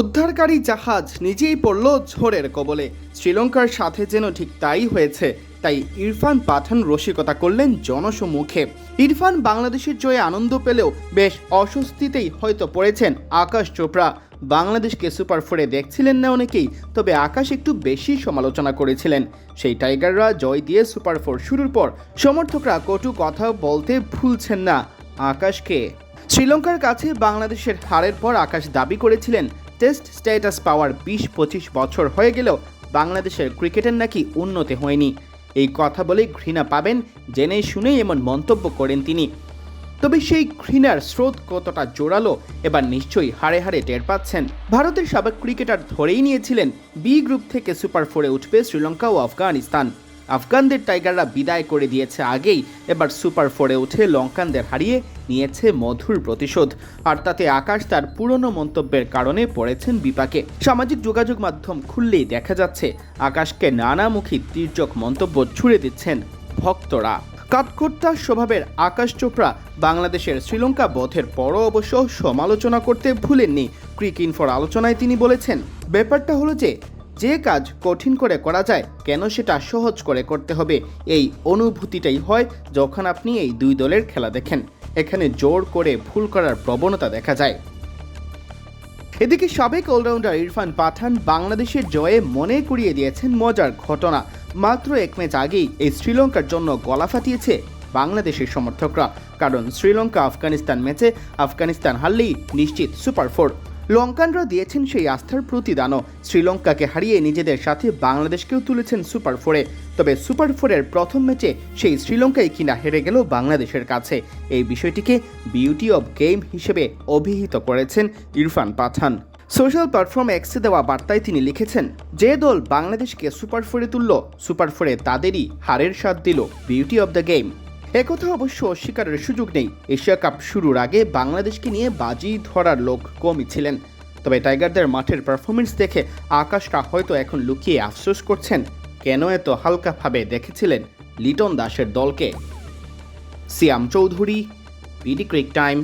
উদ্ধারকারী জাহাজ নিজেই পড়ল ঝড়ের কবলে। শ্রীলঙ্কার সাথে যেন ঠিক তাই হয়েছে, তাই ইরফান পাঠান রসিকতা করলেন জনসমুখে ইরফান বাংলাদেশের জয়ে আনন্দ পেলেও বেশ অস্বস্তিতেই হয়তো পড়েছেন আকাশ চোপড়া। বাংলাদেশকে সুপার ফোরে দেখছিলেন না অনেকেই, তবে আকাশ একটু বেশি সমালোচনা করেছিলেন। সেই টাইগাররা জয় দিয়ে সুপার ফোর শুরুর পর সমর্থকরা কটু কথা বলতে ভুলছেন না আকাশকে। শ্রীলঙ্কার কাছে বাংলাদেশের হারের পর আকাশ দাবি করেছিলেন টেস্ট স্ট্যাটাস পাওয়ার বিশ পঁচিশ বছর হয়ে গেলেও বাংলাদেশের ক্রিকেটের নাকি উন্নতি হয়নি। এই কথা বলে ঘৃণা পাবেন জেনে শুনেই এমন মন্তব্য করেন তিনি। তবে সেই ঘৃণার স্রোত কতটা জোরালো, এবার নিশ্চয়ই হাড়ে হাড়ে টের পাচ্ছেন। ভারতের সাবেক ক্রিকেটার ধরেই নিয়েছিলেন, বি গ্রুপ থেকে সুপার ফোরে উঠবে শ্রীলঙ্কা ও আফগানিস্তান। আফগানদের টাইগাররা বিদায় করে দিয়েছে আগেই। এবার সুপার ফোরে উঠে লঙ্কানদের হারিয়ে নিয়েছে মধুর প্রতিশোধ। আর তাতে আকাশ তার পুরনো মন্তব্যের কারণে পড়েছেন বিপাকে। সামাজিক যোগাযোগ মাধ্যম খুললেই দেখা যাচ্ছে, আকাশকে নানামুখী তীর্যক মন্তব্য ছুড়ে দিচ্ছেন ভক্তরা। কাঠখোট্টা স্বভাবের আকাশ চোপড়া বাংলাদেশের শ্রীলঙ্কা বধের পরও অবশ্য সমালোচনা করতে ভুলেননি। ক্রিক ইনফোর আলোচনায় তিনি বলেছেন, ব্যাপারটা হলো যে যে কাজ কঠিন করে করা যায়, কেন সেটা সহজ করে করতে হবে? এই অনুভূতিটাই হয় যখন আপনি এই দুই দলের খেলা দেখেন। এখানে জোর করে ভুল করার প্রবণতা দেখা যায়। এদিকে সাবেক অলরাউন্ডার ইরফান পাঠান বাংলাদেশের জয়ে মনে করিয়ে দিয়েছেন মজার ঘটনা। মাত্র এক ম্যাচ আগেই এই শ্রীলঙ্কার জন্য গলা ফাটিয়েছে বাংলাদেশের সমর্থকরা। কারণ শ্রীলঙ্কা আফগানিস্তান ম্যাচে আফগানিস্তান হারলেই নিশ্চিত সুপার ফোর। লঙ্কানরা দিয়েছেন সেই আস্থার প্রতিদানও। শ্রীলঙ্কাকে হারিয়ে নিজেদের সাথে বাংলাদেশকেও তুলেছেন সুপার ফোরে। তবে সুপার ফোরের প্রথম ম্যাচে সেই শ্রীলঙ্কায় কিনা হেরে গেল বাংলাদেশের কাছে। এই বিষয়টিকে বিউটি অব গেম হিসেবে অভিহিত করেছেন ইরফান পাঠান। সোশ্যাল প্ল্যাটফর্ম এক্সে দেওয়া বার্তায় তিনি লিখেছেন, যে দল বাংলাদেশকে সুপার ফোরে তুলল, সুপার ফোরে তাদেরই হারের স্বাদ দিল বিউটি অব দ্য গেম একথা অবশ্য অস্বীকারের সুযোগ নেই। এশিয়া কাপ শুরুর আগে বাংলাদেশকে নিয়ে বাজি ধরার লোক কমই ছিলেন। তবে টাইগারদের মাঠের পারফরমেন্স দেখে আকাশটা হয়তো এখন লুকিয়ে আফসোস করছেন। কেন এত হালকাভাবে দেখেছিলেন লিটন দাসের দলকে? Siam Chowdhury BD cric time.